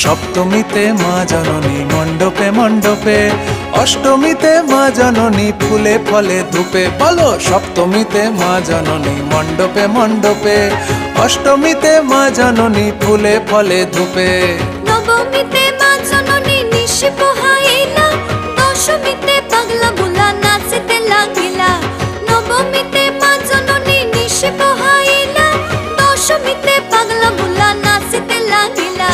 সপ্তমীতে মা জননী, মণ্ডপে মণ্ডপে। অষ্টমীতে মা জননী, ফুলে ফলে ধূপে। বলো, সপ্তমীতে মা জননী, মণ্ডপে মণ্ডপে। অষ্টমীতে মা জননী, ফুলে ফলে ধূপে। নবমীতে মা জননী নিশি